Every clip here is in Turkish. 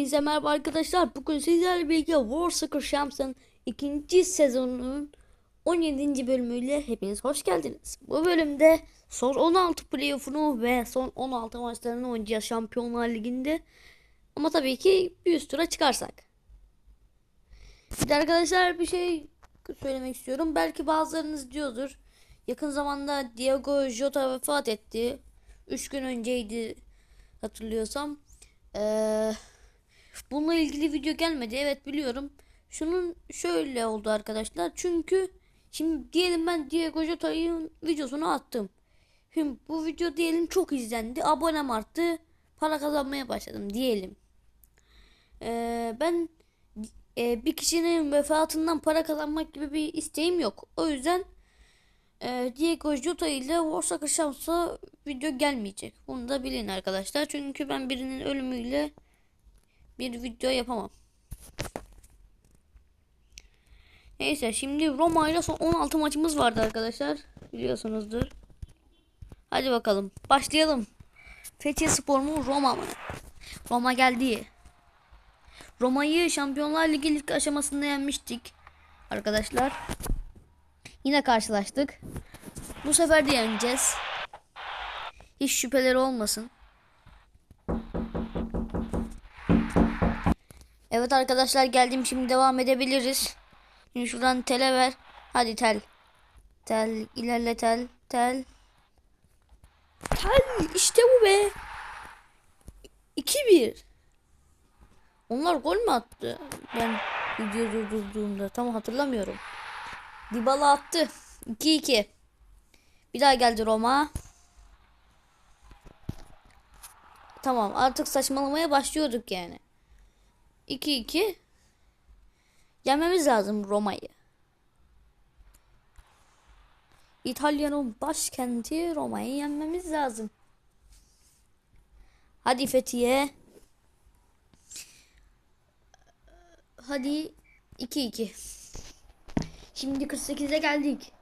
Hepinize merhaba arkadaşlar. Bugün sizlerle birlikte War Soccer Champions'ın ikinci sezonunun 17. bölümüyle hepiniz hoş geldiniz. Bu bölümde son 16 playoff'unu ve son 16 maçlarını oynayacağız Şampiyonlar Ligi'nde. Ama tabii ki bir üst tura çıkarsak. Bir arkadaşlar bir şey söylemek istiyorum. Belki bazılarınız diyordur. Yakın zamanda Diego Jota vefat etti. 3 gün önceydi hatırlıyorsam. Eee bununla ilgili video gelmedi. Evet biliyorum. Şunun şöyle oldu arkadaşlar. Çünkü şimdi diyelim ben Diego Jota'nın videosunu attım. Şimdi bu video diyelim çok izlendi. Abonem arttı. Para kazanmaya başladım diyelim. Eee, ben e, bir kişinin vefatından para kazanmak gibi bir isteğim yok. O yüzden e, Diego Jota ile Warsaw Şans'a video gelmeyecek. Bunu da bilin arkadaşlar. Çünkü ben birinin ölümüyle bir video yapamam. Neyse şimdi Roma ile son 16 maçımız vardı arkadaşlar. Biliyorsunuzdur. Hadi bakalım. Başlayalım. Fethiye Spor mu Roma mı? Roma geldi. Roma'yı Şampiyonlar Ligi ilk aşamasında yenmiştik. Arkadaşlar. Yine karşılaştık. Bu sefer de yeneceğiz. Hiç şüpheleri olmasın. Evet arkadaşlar geldim şimdi devam edebiliriz. Şimdi şuradan tele ver. Hadi tel. Tel ilerle tel. Tel. Tel işte bu be. 2-1. Onlar gol mü attı? Ben video durdurduğumda tam hatırlamıyorum. Dybala attı. 2-2. Bir daha geldi Roma. Tamam artık saçmalamaya başlıyorduk yani. 2-2. Yenmemiz lazım Roma'yı. İtalya'nın başkenti Roma'yı yenmemiz lazım. Hadi Fethiye. Hadi 2-2. Şimdi 48'e geldik.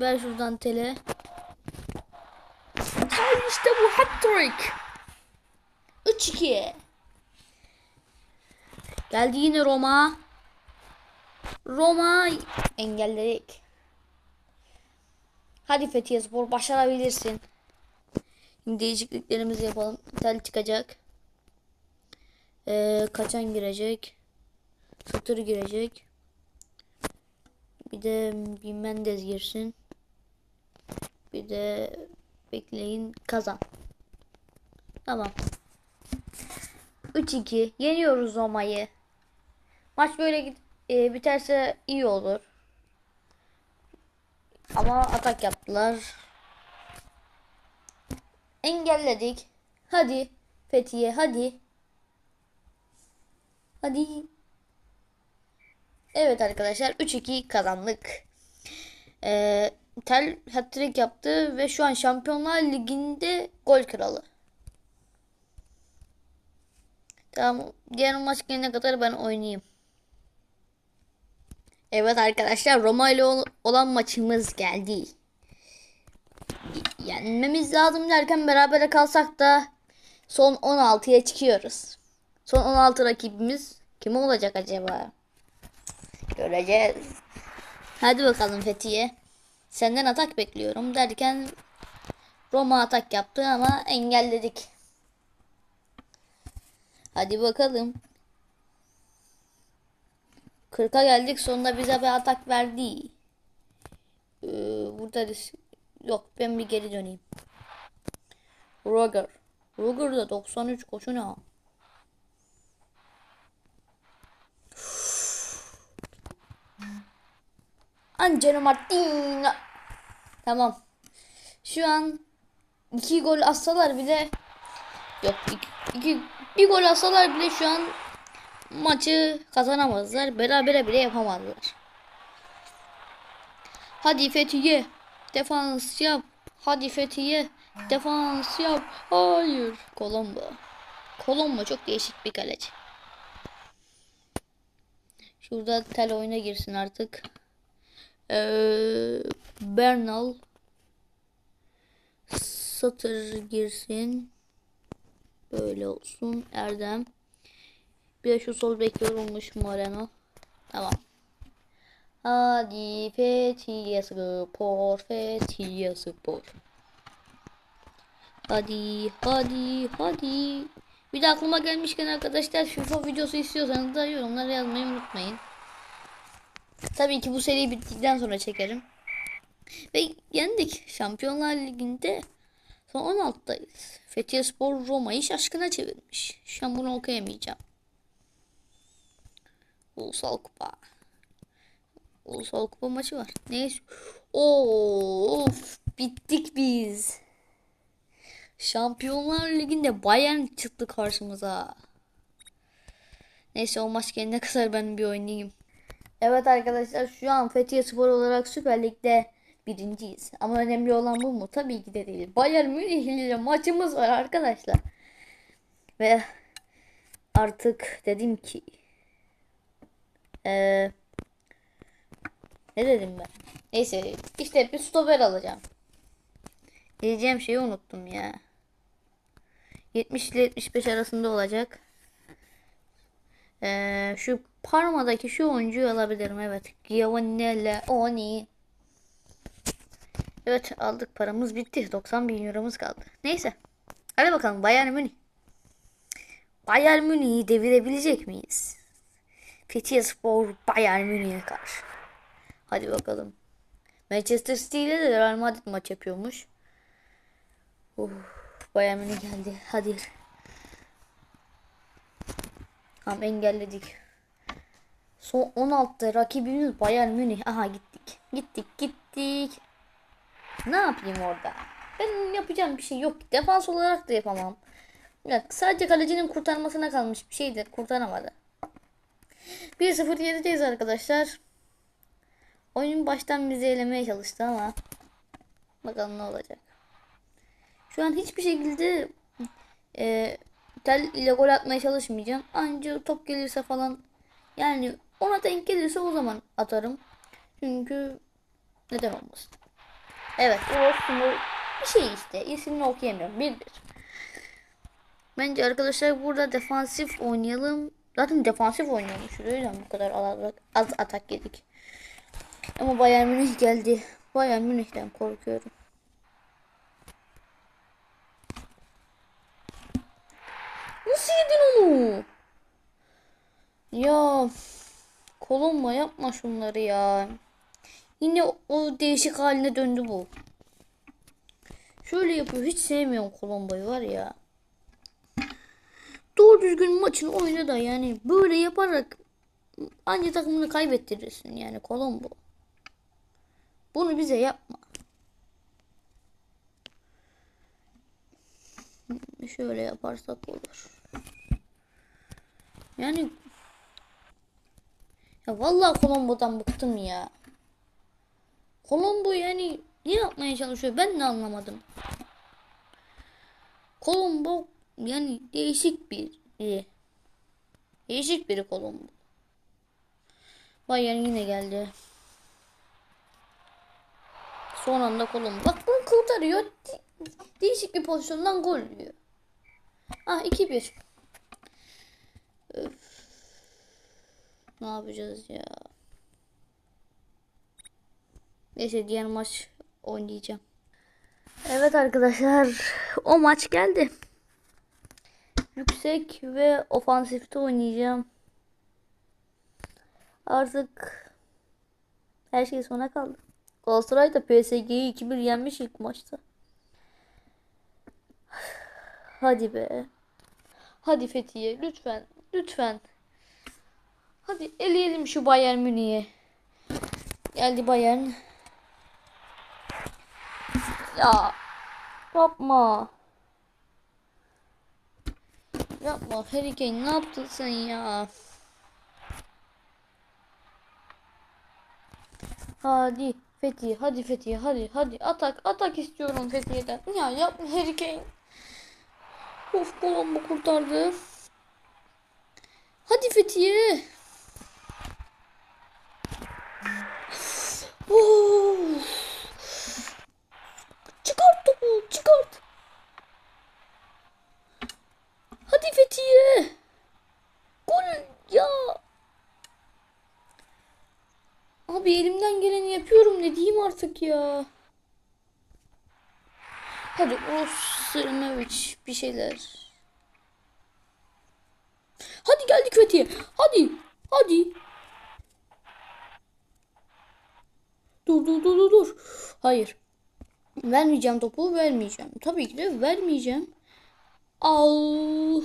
Ver şuradan tele. Tel işte bu hat-trick. 3-2. Geldi yine Roma. Roma engelledik. Hadi Fethiye Spor başarabilirsin. Şimdi değişikliklerimizi yapalım. Tel çıkacak. Ee, kaçan girecek. Satır girecek. Bir de bir Mendez girsin. Bir de bekleyin kazan. Tamam. 3-2 yeniyoruz Roma'yı. Maç böyle git- e, biterse iyi olur. Ama atak yaptılar. Engelledik. Hadi Fethiye hadi. Hadi. Evet arkadaşlar 3-2 kazandık. Ee, Tel hat-trick yaptı ve şu an Şampiyonlar Ligi'nde gol kralı. Tamam. Diğer maç gelene kadar ben oynayayım. Evet arkadaşlar Roma ile ol- olan maçımız geldi. Yenmemiz lazım derken berabere kalsak da son 16'ya çıkıyoruz. Son 16 rakibimiz kim olacak acaba? Göreceğiz. Hadi bakalım Fethiye. Senden atak bekliyorum derken Roma atak yaptı ama engelledik. Hadi bakalım. 40'a geldik sonunda bize bir atak verdi. Ee, burada yok ben bir geri döneyim. Roger. Roger da 93 koşu ne? Angelo Martina. Tamam. Şu an iki gol atsalar bile yok iki- bir gol atsalar bile şu an maçı kazanamazlar. Berabere bile yapamazlar. Hadi Fethiye. Defans yap. Hadi Fethiye. Defans yap. Hayır. Colombo. Colombo çok değişik bir kaleci. Şurada tel oyuna girsin artık. Ee, Bernal Satır girsin. Böyle olsun. Erdem. Bir de şu sol bek yorulmuş Moreno. Tamam. Hadi Fethiye Spor, Fethiye Spor. Hadi, hadi, hadi. Bir de aklıma gelmişken arkadaşlar FIFA videosu istiyorsanız da yorumlara yazmayı unutmayın. Tabii ki bu seri bittikten sonra çekerim. Ve yendik. Şampiyonlar Ligi'nde son 16'dayız. Fethiye Spor Roma'yı şaşkına çevirmiş. Şu an bunu okuyamayacağım. Ulusal Kupa. Ulusal Kupa maçı var. Neyse. Of bittik biz. Şampiyonlar Ligi'nde Bayern çıktı karşımıza. Neyse o maç gelene kadar ben bir oynayayım. Evet arkadaşlar şu an Fethiye Spor olarak Süper Lig'de birinciyiz. Ama önemli olan bu mu? Tabii ki de değil. Bayern Münih ile maçımız var arkadaşlar. Ve artık dedim ki ee, ne dedim ben? Neyse işte bir stoper alacağım. Diyeceğim şeyi unuttum ya. 70 ile 75 arasında olacak. Ee, şu Parma'daki şu oyuncuyu alabilirim. Evet. Giovanni Leoni. Evet aldık. Paramız bitti. 90 bin euromuz kaldı. Neyse. Hadi bakalım Bayern Münih. Bayern Münih'i devirebilecek miyiz? Fethiye Spor Bayern Münih'e karşı. Hadi bakalım. Manchester City ile de Real Madrid maç yapıyormuş. Uf, Bayern Münih geldi. Hadi. Tamam engelledik. Son 16'da rakibimiz Bayern Münih. Aha gittik. Gittik gittik. Ne yapayım orada? Ben yapacağım bir şey yok. Defans olarak da yapamam. Ya, sadece kalecinin kurtarmasına kalmış bir şeydir. Kurtaramadı. 1-0 yerideyiz arkadaşlar. Oyun baştan bizi elemeye çalıştı ama bakalım ne olacak. Şu an hiçbir şekilde e, tel ile gol atmaya çalışmayacağım. Ancak top gelirse falan yani ona denk gelirse o zaman atarım. Çünkü neden olmasın. Evet o bir şey işte. İsmini okuyamıyorum. Bir. Bence arkadaşlar burada defansif oynayalım. Zaten defansif oynuyormuş. O yüzden bu kadar az, az atak yedik. Ama Bayern Münih geldi. Bayern Münih'ten korkuyorum. Nasıl yedin onu? Ya Kolomba yapma şunları ya. Yine o değişik haline döndü bu. Şöyle yapıyor. Hiç sevmiyorum Kolomba'yı var ya. Doğru düzgün maçını oyna da yani böyle yaparak anca takımını kaybettirirsin yani Kolombo. Bunu bize yapma. Şöyle yaparsak olur. Yani ya vallahi Colombo'dan bıktım ya. Colombo yani ne yapmaya çalışıyor ben de anlamadım. Colombo yani değişik bir biri. Değişik biri Colombo. Bayern yine geldi. Son anda Colombo. Bak bunu kurtarıyor. De- değişik bir pozisyondan gol diyor. Ah 2-1. Öf. Ne yapacağız ya? Neyse diğer maç oynayacağım. Evet arkadaşlar o maç geldi. Yüksek ve ofansifte oynayacağım. Artık her şey sona kaldı. Galatasaray da PSG'yi 2-1 yenmiş ilk maçta. Hadi be. Hadi Fethiye lütfen. Lütfen. Hadi eleyelim şu Bayern Münih'i. Geldi Bayern. Ya yapma. Yapma Harry Kane ne yaptın sen ya? Hadi Fethiye hadi Fethiye hadi hadi atak atak istiyorum Fethiye'den. Ya yapma Harry Kane. Of Colombo kurtardı. Hadi Fethiye. Of. Çıkart topu çıkart. Hadi Fethiye. Gol Abi elimden geleni yapıyorum ne diyeyim artık ya. Hadi Rostrovic bir şeyler. Hadi geldik Fethiye. Hadi. Hadi. Dur dur dur dur dur. Hayır. Vermeyeceğim topu vermeyeceğim. Tabii ki de vermeyeceğim. Al.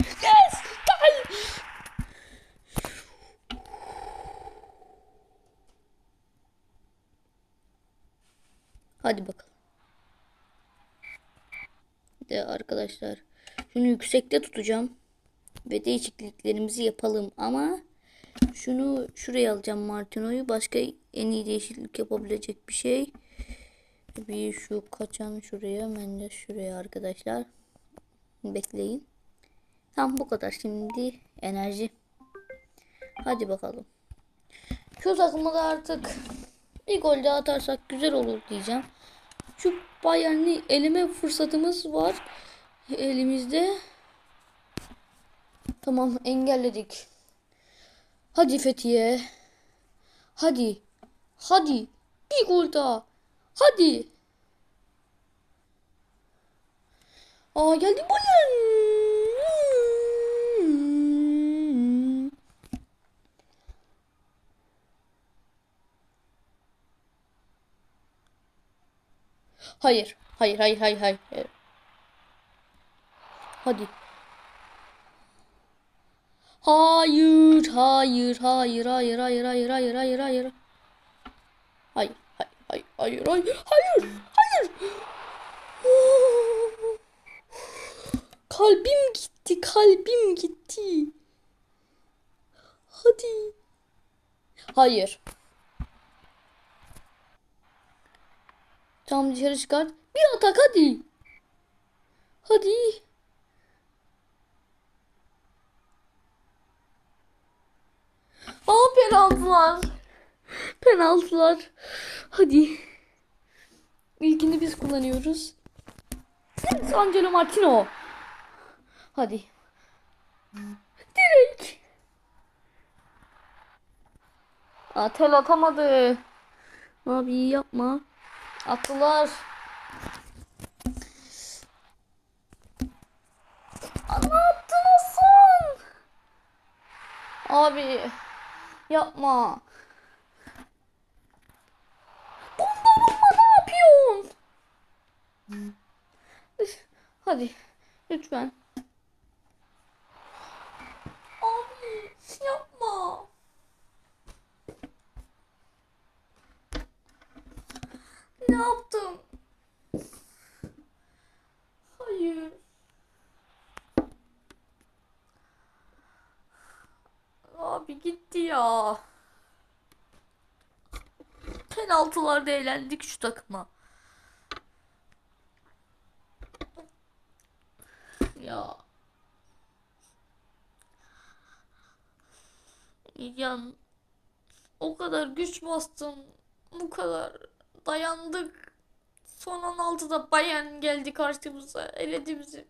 Yes! Gol! Hadi bakalım. De arkadaşlar şunu yüksekte tutacağım ve değişikliklerimizi yapalım ama şunu şuraya alacağım Martino'yu. Başka en iyi değişiklik yapabilecek bir şey. Bir şu kaçan şuraya, Mendes şuraya arkadaşlar. Bekleyin. Tam bu kadar. Şimdi enerji. Hadi bakalım. Şu takıma da artık bir gol daha atarsak güzel olur diyeceğim. Şu Bayern'i eleme fırsatımız var elimizde. Tamam engelledik. Hadi Fethiye. Hadi. Hadi. Bir gol daha. Hadi. Aa geldi Bayern. Hayır. Hayır, hayır, hayır, hayır. Hadi. Hayır, hayır, hayır, hayır, hayır, hayır, hayır, hayır, hayır. Hayır, hayır, hayır, hayır, hayır, hayır, hayır. Kalbim gitti, kalbim gitti. Hadi. Hayır. Tamam dışarı çıkart. Bir atak hadi. Hadi. Aa penaltılar. Penaltılar. Hadi. İlkini biz kullanıyoruz. Yes, Angelo Martino. Hadi. Direkt. Aa, tel atamadı. Abi yapma. Attılar. Ne yaptın Hasan? Abi yapma. Dondurma ne yapıyorsun? Hadi lütfen. Abi yapma. Ne yaptım? Hayır. Abi gitti ya. Penaltılarda eğlendik şu takıma. Ya. Yan o kadar güç bastım. Bu kadar dayandık. Son 16'da Bayern geldi karşımıza. Eledi bizi.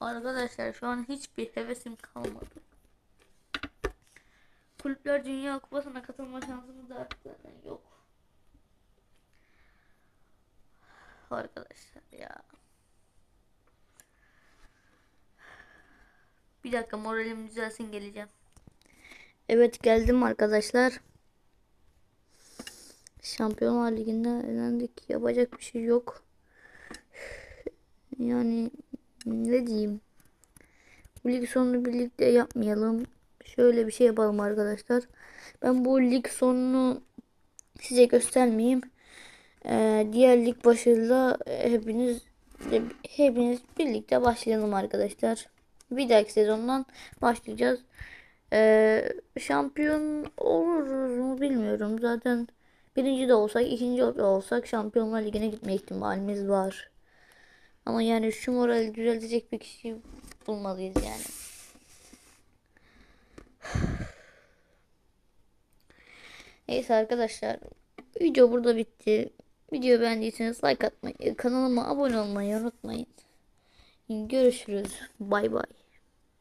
Arkadaşlar şu an hiçbir hevesim kalmadı. Kulüpler Dünya Kupası'na katılma şansımız da artık zaten yok. Arkadaşlar ya. Bir dakika moralim düzelsin geleceğim. Evet geldim arkadaşlar. Şampiyonlar Ligi'nde elendik. Yapacak bir şey yok. Yani ne diyeyim. Bu lig sonunu birlikte yapmayalım. Şöyle bir şey yapalım arkadaşlar. Ben bu lig sonunu size göstermeyeyim. Ee, diğer lig başında hepiniz hepiniz birlikte başlayalım arkadaşlar. Bir dahaki sezondan başlayacağız. Ee, şampiyon oluruz mu bilmiyorum. Zaten birinci de olsak, ikinci de olsak Şampiyonlar Ligi'ne gitme ihtimalimiz var. Ama yani şu morali düzeltecek bir kişi bulmalıyız yani. Neyse arkadaşlar. Video burada bitti. Videoyu beğendiyseniz like atmayı, kanalıma abone olmayı unutmayın. Görüşürüz. Bay bay.